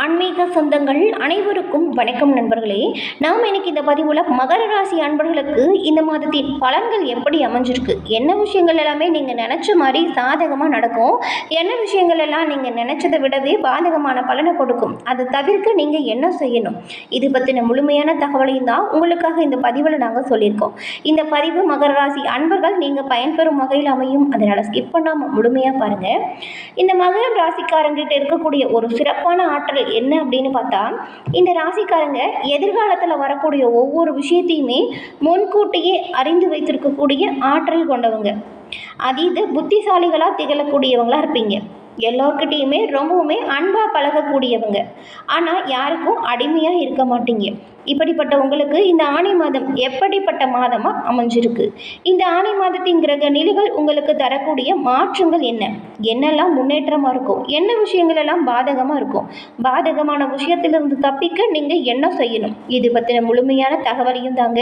ஆன்மீக சொந்தங்கள் அனைவருக்கும் வணக்கம் நண்பர்களே. நாம் இன்னைக்கு இந்த பதிவில் மகர ராசி அன்பர்களுக்கு இந்த மாதத்தின் பலன்கள் எப்படி அமைஞ்சிருக்கு? என்ன விஷயங்கள் எல்லாமே நீங்கள் நினச்ச மாதிரி சாதகமாக நடக்கும்? என்ன விஷயங்கள் எல்லாம் நீங்கள் நினச்சதை விடவே பாதகமான பலனை கொடுக்கும்? அதை தவிர்க்க நீங்கள் என்ன செய்யணும்? இது பற்றின முழுமையான தகவலையும் தான் உங்களுக்காக இந்த பதிவில் நாங்கள் சொல்லியிருக்கோம். இந்த பதிவு மகர ராசி அன்பர்கள் நீங்கள் பயன்பெறும் வகையில் அமையும். அதனால் ஸ்கிப் பண்ணாமல் முழுமையாக பாருங்கள் இந்த மகர ராசிக்காரங்கிட்ட இருக்கக்கூடிய ஒரு சிறப்பான ஆற்றல் என்ன அப்படின்னு பார்த்தா இந்த ராசிக்காரங்க எதிர்காலத்தில் வரக்கூடிய ஒவ்வொரு விஷயத்தையுமே முன்கூட்டியே அறிந்து வைத்திருக்கக்கூடிய ஆற்றல் கொண்டவங்க. அதீத புத்திசாலிகளாக திகழக்கூடியவங்களா இருப்பீங்க. எல்லோர்கிட்டேயுமே ரொம்பவுமே அன்பாக பழகக்கூடியவங்க. ஆனால் யாருக்கும் அடிமையாக இருக்க மாட்டீங்க. இப்படிப்பட்ட உங்களுக்கு இந்த ஆணி மாதம் எப்படிப்பட்ட மாதமாக அமைஞ்சிருக்கு? இந்த ஆணி மாதத்தின் கிரக நிலைகள் உங்களுக்கு தரக்கூடிய மாற்றங்கள் என்ன? என்னெல்லாம் முன்னேற்றமாக இருக்கும்? என்ன விஷயங்கள் எல்லாம் பாதகமாக இருக்கும்? பாதகமான விஷயத்திலிருந்து தப்பிக்க நீங்கள் என்ன செய்யணும்? இது பற்றின முழுமையான தகவலையும் தாங்க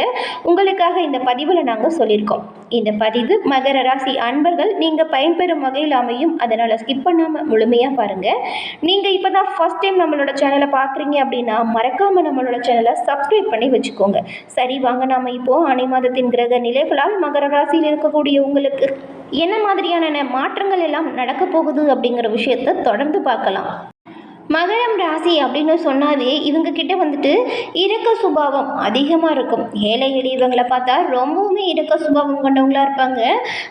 உங்களுக்காக இந்த பதிவில் நாங்கள் சொல்லியிருக்கோம். இந்த பதிவு மகர ராசி அன்பர்கள் நீங்கள் பயன்பெறும் வகையில் அமையும். அதனால் ஸ்கிப் பண்ணாமல் முழுமையாக பாருங்கள் நீங்கள் இப்போ தான் ஃபஸ்ட் டைம் நம்மளோட சேனலை பார்க்குறீங்க அப்படின்னா மறக்காமல் நம்மளோட சேனலை சப்ஸ்கிரைப் பண்ணி வச்சுக்கோங்க. சரி வாங்க நாம் இப்போது அணை மாதத்தின் கிரக நிலைகளால் மகர ராசியில் இருக்கக்கூடிய உங்களுக்கு என்ன மாதிரியான மாற்றங்கள் எல்லாம் நடக்க போகுது அப்படிங்கிற விஷயத்தை தொடர்ந்து பார்க்கலாம். மகரம் ராசி அப்படின்னு சொன்னாவே இவங்க கிட்ட வந்துட்டு இறக்க சுபாவம் அதிகமாக இருக்கும். ஏழை எளியவங்களை பார்த்தா ரொம்பவுமே இறக்க சுபாவம் கொண்டவங்களாக இருப்பாங்க.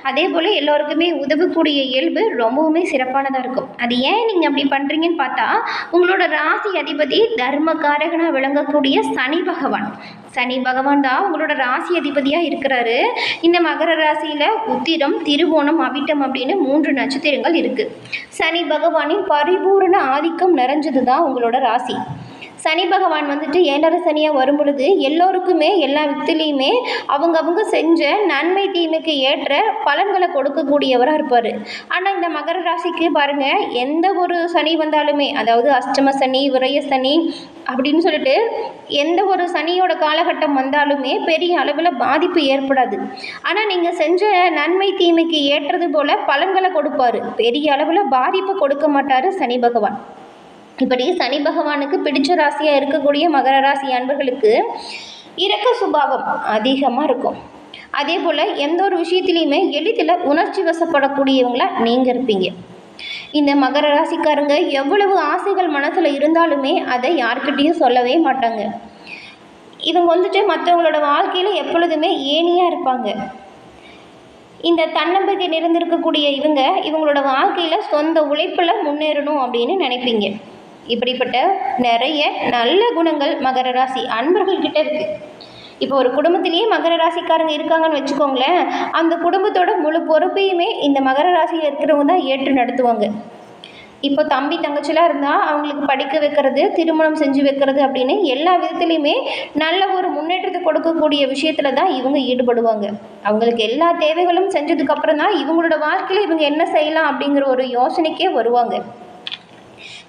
அதே போல் எல்லோருக்குமே உதவக்கூடிய இயல்பு ரொம்பவுமே சிறப்பானதாக இருக்கும். அது ஏன் நீங்கள் அப்படி பண்ணுறீங்கன்னு பார்த்தா உங்களோட ராசி அதிபதி தர்மகாரகனாக விளங்கக்கூடிய சனி பகவான். சனி பகவான் தான் உங்களோட ராசி அதிபதியாக இருக்கிறாரு. இந்த மகர ராசியில் உத்திரம் திருவோணம் அவிட்டம் அப்படின்னு மூன்று நட்சத்திரங்கள் இருக்குது சனி பகவானின் பரிபூரண ஆதிக்கம் நிறைஞ்சது தான் உங்களோட ராசி. சனி பகவான் வந்துட்டு ஏழரை சனியாக வரும் பொழுது எல்லோருக்குமே எல்லா வித்திலையுமே அவங்கவுங்க செஞ்ச நன்மை தீமைக்கு ஏற்ற பலன்களை கொடுக்கக்கூடியவராக இருப்பார். ஆனால் இந்த மகர ராசிக்கு பாருங்கள் எந்த ஒரு சனி வந்தாலுமே அதாவது அஷ்டம சனி விரய சனி அப்படின்னு சொல்லிட்டு எந்த ஒரு சனியோட காலகட்டம் வந்தாலுமே பெரிய அளவில் பாதிப்பு ஏற்படாது. ஆனால் நீங்கள் செஞ்ச நன்மை தீமைக்கு ஏற்றது போல் பலன்களை கொடுப்பாரு. பெரிய அளவில் பாதிப்பை கொடுக்க மாட்டார் சனி பகவான். இப்படி சனி பகவானுக்கு பிடிச்ச ராசியாக இருக்கக்கூடிய மகர ராசி அன்பர்களுக்கு இரக்க சுபாவம் அதிகமாக இருக்கும். அதே போல் எந்த ஒரு விஷயத்துலையுமே எளிதில் உணர்ச்சி வசப்படக்கூடியவங்களா நீங்கள் இருப்பீங்க. இந்த மகர ராசிக்காரங்க எவ்வளவு ஆசைகள் மனசில் இருந்தாலுமே அதை யார்கிட்டேயும் சொல்லவே மாட்டாங்க. இவங்க வந்துட்டு மற்றவங்களோட வாழ்க்கையில் எப்பொழுதுமே ஏனியாக இருப்பாங்க. இந்த தன்னம்பிக்கை நிறைந்திருக்கக்கூடிய இவங்க இவங்களோட வாழ்க்கையில் சொந்த உழைப்பில் முன்னேறணும் அப்படின்னு நினைப்பீங்க. இப்படிப்பட்ட நிறைய நல்ல குணங்கள் மகர ராசி அன்பர்கள்கிட்ட இருக்குது இப்போ ஒரு குடும்பத்திலேயே மகர ராசிக்காரங்க இருக்காங்கன்னு வச்சுக்கோங்களேன் அந்த குடும்பத்தோட முழு பொறுப்பையுமே இந்த மகர ராசியில் இருக்கிறவங்க தான் ஏற்று நடத்துவாங்க. இப்போ தம்பி தங்கச்சிலாம் இருந்தால் அவங்களுக்கு படிக்க வைக்கிறது திருமணம் செஞ்சு வைக்கிறது அப்படின்னு எல்லா விதத்துலேயுமே நல்ல ஒரு முன்னேற்றத்தை கொடுக்கக்கூடிய விஷயத்தில் தான் இவங்க ஈடுபடுவாங்க. அவங்களுக்கு எல்லா தேவைகளும் செஞ்சதுக்கப்புறம் தான் இவங்களோட வாழ்க்கையில் இவங்க என்ன செய்யலாம் அப்படிங்கிற ஒரு யோசனைக்கே வருவாங்க.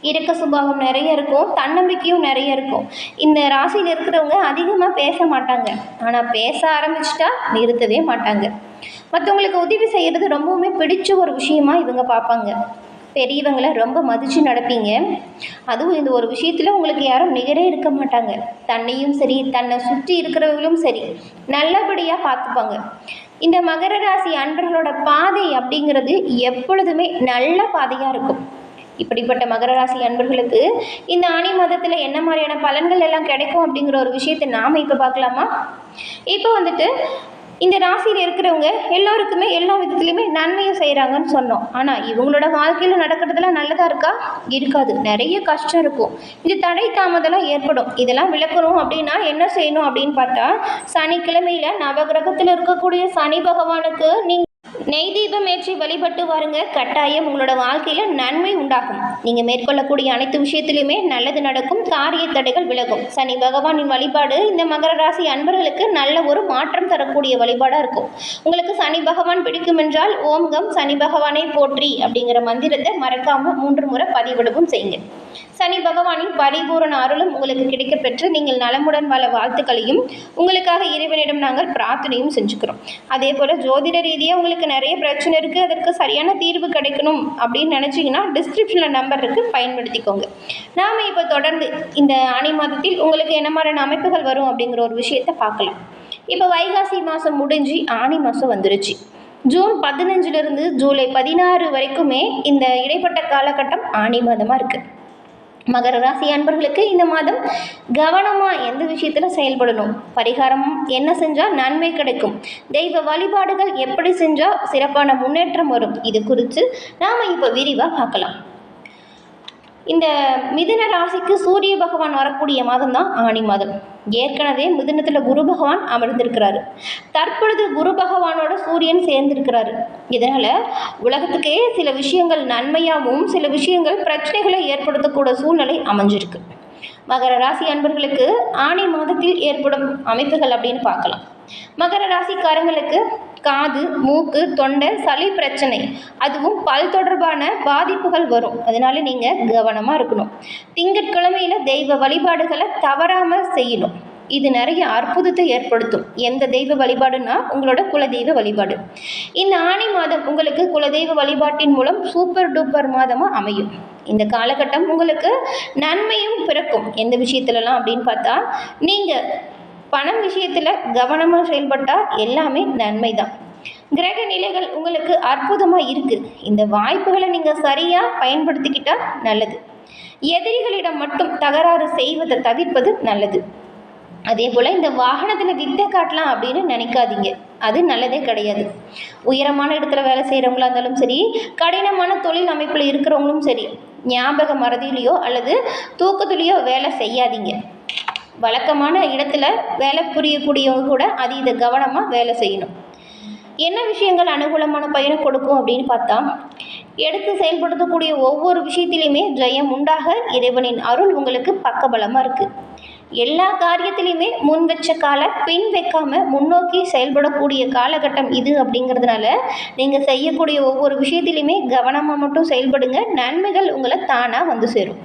இறக்க சுபாவம் நிறைய இருக்கும் தன்னம்பிக்கையும் நிறைய இருக்கும். இந்த ராசியில் இருக்கிறவங்க அதிகமாக பேச மாட்டாங்க. ஆனால் பேச ஆரம்பிச்சிட்டா நிறுத்தவே மாட்டாங்க. மற்றவங்களுக்கு உதவி செய்கிறது ரொம்பவுமே பிடிச்ச ஒரு விஷயமா இவங்க பார்ப்பாங்க. பெரியவங்களை ரொம்ப மதித்து நடப்பீங்க. அதுவும் இந்த ஒரு விஷயத்தில் உங்களுக்கு யாரும் நிகரே இருக்க மாட்டாங்க. தன்னையும் சரி தன்னை சுற்றி இருக்கிறவங்களும் சரி நல்லபடியாக பார்த்துப்பாங்க. இந்த மகர ராசி அன்பர்களோட பாதை அப்படிங்கிறது எப்பொழுதுமே நல்ல பாதையாக இருக்கும். இப்படிப்பட்ட மகர ராசி அன்பர்களுக்கு இந்த ஆணி மாதத்தில் என்ன மாதிரியான பலன்கள் எல்லாம் கிடைக்கும் அப்படிங்கிற ஒரு விஷயத்தை நாம் இப்போ பார்க்கலாமா? இப்போ வந்துட்டு இந்த ராசியில் இருக்கிறவங்க எல்லோருக்குமே எல்லா விதத்துலையுமே நன்மையும் செய்கிறாங்கன்னு சொன்னோம். ஆனால் இவங்களோட வாழ்க்கையில் நடக்கிறதுலாம் நல்லதாக இருக்கா? இருக்காது. நிறைய கஷ்டம் இருக்கும். இது தடை தாமதெல்லாம் ஏற்படும். இதெல்லாம் விளக்கணும் அப்படின்னா என்ன செய்யணும் அப்படின்னு பார்த்தா சனிக்கிழமையில் நவகிரகத்தில் இருக்கக்கூடிய சனி பகவானுக்கு நீங்கள் நெய் தீபம் ஏற்றி வழிபட்டு வாருங்க. கட்டாயம் உங்களோட வாழ்க்கையில் நன்மை உண்டாகும். நீங்கள் மேற்கொள்ளக்கூடிய அனைத்து விஷயத்திலுமே நல்லது நடக்கும். காரிய தடைகள் விலகும். சனி பகவானின் வழிபாடு இந்த மகர ராசி அன்பர்களுக்கு நல்ல ஒரு மாற்றம் தரக்கூடிய வழிபாடாக இருக்கும். உங்களுக்கு சனி பகவான் பிடிக்கும் என்றால் ஓம்கம் சனி பகவானை போற்றி அப்படிங்கிற மந்திரத்தை மறக்காமல் மூன்று முறை பதிவிடவும் செய்யுங்க. சனி பகவானின் பரிபூரண அருளும் உங்களுக்கு கிடைக்கப்பெற்று நீங்கள் நலமுடன் வள வாழ்த்துக்களையும் உங்களுக்காக இறைவனிடம் நாங்கள் பிரார்த்தனையும் செஞ்சுக்கிறோம். அதே போல் ஜோதிட ரீதியாக உங்களுக்கு நிறைய பிரச்சனை இருக்குது அதற்கு சரியான தீர்வு கிடைக்கணும் அப்படின்னு நினச்சிங்கன்னா டிஸ்கிரிப்ஷனில் நம்பர் இருக்குது பயன்படுத்திக்கோங்க. நாம் இப்போ தொடர்ந்து இந்த ஆணி மாதத்தில் உங்களுக்கு என்ன மாதிரியான அமைப்புகள் வரும் அப்படிங்கிற ஒரு விஷயத்தை பார்க்கலாம். இப்போ வைகாசி மாதம் முடிஞ்சு ஆணி மாதம் வந்துருச்சு. ஜூன் பதினஞ்சுலேருந்து ஜூலை பதினாறு வரைக்குமே இந்த இடைப்பட்ட காலகட்டம் ஆணி மாதமாக இருக்குது மகர ராசி அன்பர்களுக்கு இந்த மாதம் கவனமாக எந்த விஷயத்தில் செயல்படணும்? பரிகாரம் என்ன செஞ்சால் நன்மை கிடைக்கும்? தெய்வ வழிபாடுகள் எப்படி செஞ்சால் சிறப்பான முன்னேற்றம் வரும்? இது குறித்து நாம் இப்போ விரிவாக பார்க்கலாம். இந்த மிதுன ராசிக்கு சூரிய பகவான் வரக்கூடிய மாதம் தான் ஆணி மாதம். ஏற்கனவே மிதுனத்தில் குரு பகவான் அமர்ந்திருக்கிறாரு. தற்பொழுது குரு பகவானோட சூரியன் சேர்ந்திருக்கிறாரு. இதனால் உலகத்துக்கே சில விஷயங்கள் நன்மையாகவும் சில விஷயங்கள் பிரச்சனைகளை ஏற்படுத்தக்கூட சூழ்நிலை அமைஞ்சிருக்கு. மகர ராசி அன்பர்களுக்கு ஆணி மாதத்தில் ஏற்படும் அமைப்புகள் அப்படின்னு பார்க்கலாம். மகர ராசிக்காரங்களுக்கு காது மூக்கு தொண்டை சளி பிரச்சனை அதுவும் பல் தொடர்பான பாதிப்புகள் வரும். அதனால நீங்கள் கவனமாக இருக்கணும். திங்கட்கிழமையில் தெய்வ வழிபாடுகளை தவறாமல் செய்யணும். இது நிறைய அற்புதத்தை ஏற்படுத்தும். எந்த தெய்வ வழிபாடுனா உங்களோட குலதெய்வ வழிபாடு. இந்த ஆணி மாதம் உங்களுக்கு குலதெய்வ வழிபாட்டின் மூலம் சூப்பர் டூப்பர் மாதமாக அமையும். இந்த காலகட்டம் உங்களுக்கு நன்மையும் பிறக்கும். எந்த விஷயத்துலலாம் அப்படின்னு பார்த்தா நீங்கள் பணம் விஷயத்தில் கவனமாக செயல்பட்டால் எல்லாமே நன்மை தான் கிரக நிலைகள் உங்களுக்கு அற்புதமாக இருக்குது இந்த வாய்ப்புகளை நீங்கள் சரியாக பயன்படுத்திக்கிட்டால் நல்லது. எதிரிகளிடம் மட்டும் தகராறு செய்வதை தவிர்ப்பது நல்லது. அதே போல் இந்த வாகனத்தில் வித்தை காட்டலாம் அப்படின்னு நினைக்காதீங்க. அது நல்லதே கிடையாது. உயரமான இடத்துல வேலை செய்கிறவங்களா இருந்தாலும் சரி கடினமான தொழில் அமைப்பில் இருக்கிறவங்களும் சரி ஞாபக மறதியிலையோ அல்லது தூக்கத்துலேயோ வேலை செய்யாதீங்க. வழக்கமான இடத்துல வேலை புரியக்கூடியவங்க கூட அதீத கவனமாக வேலை செய்யணும். என்ன விஷயங்கள் அனுகூலமான பயனை கொடுக்கும் அப்படின்னு பார்த்தா எடுத்து செயல்படுத்தக்கூடிய ஒவ்வொரு விஷயத்திலையுமே ஜெயம் உண்டாக இறைவனின் அருள் உங்களுக்கு பக்கபலமாக இருக்குது எல்லா காரியத்திலையுமே முன் வச்ச காலை பின் வைக்காமல் முன்னோக்கி செயல்படக்கூடிய காலகட்டம் இது அப்படிங்கிறதுனால நீங்கள் செய்யக்கூடிய ஒவ்வொரு விஷயத்திலையுமே கவனமாக மட்டும் செயல்படுங்க. நன்மைகள் உங்களை தானாக வந்து சேரும்.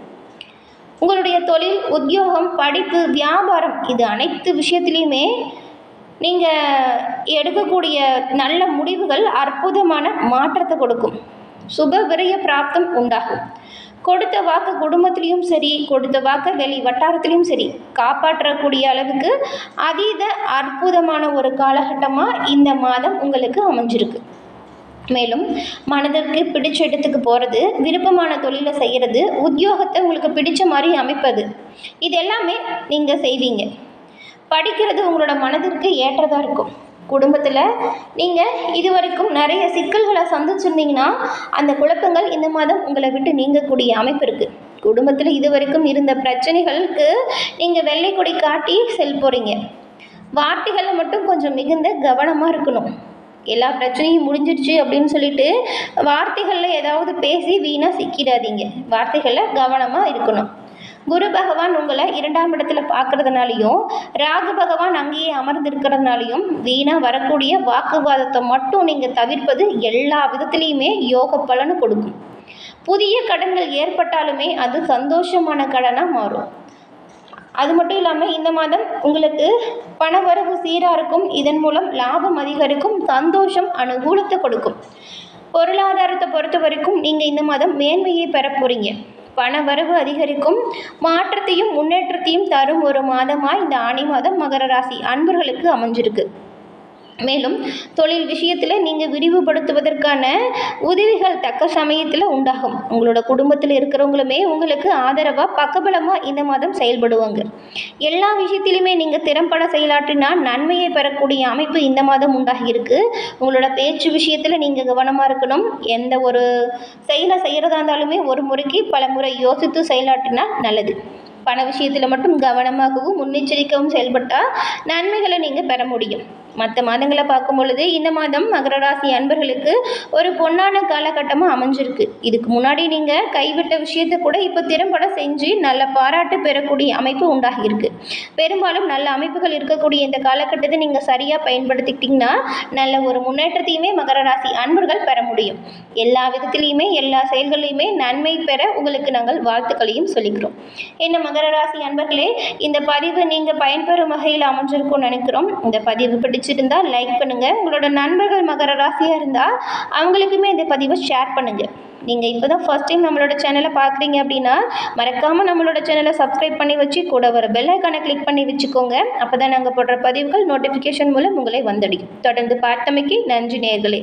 உங்களுடைய தொழில் உத்தியோகம் படிப்பு வியாபாரம் இது அனைத்து விஷயத்துலையுமே நீங்கள் எடுக்கக்கூடிய நல்ல முடிவுகள் அற்புதமான மாற்றத்தை கொடுக்கும். சுப விரய பிராப்தம் உண்டாகும். கொடுத்த வாக்கு குடும்பத்திலையும் சரி கொடுத்த வாக்கு வெளி வட்டாரத்திலையும் சரி காப்பாற்றக்கூடிய அளவுக்கு அதீத அற்புதமான ஒரு காலகட்டமாக இந்த மாதம் உங்களுக்கு அமைஞ்சிருக்கு. மேலும் மனதிற்கு பிடிச்ச இடத்துக்கு போகிறது விருப்பமான தொழிலை செய்கிறது உத்தியோகத்தை உங்களுக்கு பிடிச்ச மாதிரி அமைப்பது. இது எல்லாமே நீங்கள் செய்வீங்க. படிக்கிறது உங்களோட மனதிற்கு ஏற்றதாக இருக்கும். குடும்பத்தில் நீங்கள் இது வரைக்கும் நிறைய சிக்கல்களை சந்திச்சிருந்தீங்கன்னா அந்த குழப்பங்கள் இந்த மாதம் உங்களை விட்டு நீங்கக்கூடிய அமைப்பு இருக்குது குடும்பத்தில் இது வரைக்கும் இருந்த பிரச்சனைகளுக்கு நீங்கள் வெள்ளை கொடி காட்டி செல் போகிறீங்க வார்த்தைகளில் மட்டும் கொஞ்சம் மிகுந்த கவனமாக இருக்கணும். எல்லா பிரச்சனையும் முடிஞ்சிருச்சு அப்படின்னு சொல்லிட்டு வார்த்தைகளில் ஏதாவது பேசி வீணாக சிக்கிடாதீங்க. வார்த்தைகளில் கவனமாக இருக்கணும். குரு பகவான் உங்களை இரண்டாம் இடத்துல பார்க்கறதுனாலையும் ராகு பகவான் அங்கேயே அமர்ந்திருக்கிறதுனாலையும் வீணாக வரக்கூடிய வாக்குவாதத்தை மட்டும் நீங்கள் தவிர்ப்பது எல்லா விதத்துலேயுமே யோக பலனை கொடுக்கும். புதிய கடன்கள் ஏற்பட்டாலுமே அது சந்தோஷமான கடனாக மாறும். அது மட்டும் இல்லாமல் இந்த மாதம் உங்களுக்கு பணவரவு சீராக இருக்கும். இதன் மூலம் லாபம் அதிகரிக்கும் சந்தோஷம் அனுகூலத்தை கொடுக்கும். பொருளாதாரத்தை பொறுத்த வரைக்கும் நீங்கள் இந்த மாதம் மேன்மையை பெற போகிறீங்க பண வரவு அதிகரிக்கும். மாற்றத்தையும் முன்னேற்றத்தையும் தரும் ஒரு மாதமாக இந்த ஆணி மாதம் மகர ராசி அன்பர்களுக்கு அமைஞ்சிருக்கு. மேலும் தொழில் விஷயத்தில் நீங்கள் விரிவுபடுத்துவதற்கான உதவிகள் தக்க சமயத்தில் உண்டாகும். உங்களோட குடும்பத்தில் இருக்கிறவங்களுமே உங்களுக்கு ஆதரவாக பக்கபலமாக இந்த மாதம் செயல்படுவாங்க. எல்லா விஷயத்திலுமே நீங்கள் திறம்பட செயலாற்றினால் நன்மையை பெறக்கூடிய அமைப்பு இந்த மாதம் உண்டாகியிருக்கு உங்களோட பேச்சு விஷயத்தில் நீங்கள் கவனமாக இருக்கணும். எந்த ஒரு செயலை செய்கிறதா இருந்தாலுமே ஒரு முறைக்கு பல முறை யோசித்து செயலாற்றினால் நல்லது. பண விஷயத்தில் மட்டும் கவனமாகவும் முன்னெச்சரிக்கவும் செயல்பட்டால் நன்மைகளை நீங்கள் பெற முடியும். மற்ற மாதங்களை பார்க்கும் பொழுது இந்த மாதம் மகர ராசி அன்பர்களுக்கு ஒரு பொன்னான காலகட்டமாக அமைஞ்சிருக்கு. இதுக்கு முன்னாடி நீங்கள் கைவிட்ட விஷயத்தை கூட இப்போ திறம்பட செஞ்சு நல்ல பாராட்டு பெறக்கூடிய அமைப்பு உண்டாகியிருக்கு. பெரும்பாலும் நல்ல அமைப்புகள் இருக்கக்கூடிய இந்த காலகட்டத்தை நீங்கள் சரியாக பயன்படுத்திக்கிட்டிங்கன்னா நல்ல ஒரு முன்னேற்றத்தையுமே மகர ராசி அன்பர்கள் பெற முடியும். எல்லா விதத்திலையுமே எல்லா செயல்களையுமே நன்மை பெற உங்களுக்கு நாங்கள் வாழ்த்துக்களையும் சொல்லிக்கிறோம். என்ன மகர ராசி அன்பர்களே இந்த பதிவு நீங்கள் பயன்பெறும் வகையில் அமைஞ்சிருக்கும்னு நினைக்கிறோம். இந்த பதிவு பிடிச்சிருந்தா லைக் பண்ணுங்கள் உங்களோட நண்பர்கள் மகர ராசியாக இருந்தால் அவங்களுக்குமே இந்த பதிவை ஷேர் பண்ணுங்கள் நீங்கள் இப்போ தான் ஃபஸ்ட் டைம் நம்மளோட சேனலை பார்க்குறீங்க அப்படின்னா மறக்காமல் நம்மளோட சேனலை சப்ஸ்கிரைப் பண்ணி வச்சு கூட வர பெல் ஐக்கானை கிளிக் பண்ணி வச்சுக்கோங்க. அப்போ தான் நாங்கள் போடுற பதிவுகள் நோட்டிஃபிகேஷன் மூலம் உங்களை வந்தடையும். தொடர்ந்து பார்த்தமைக்கு நன்றி நேர்களே.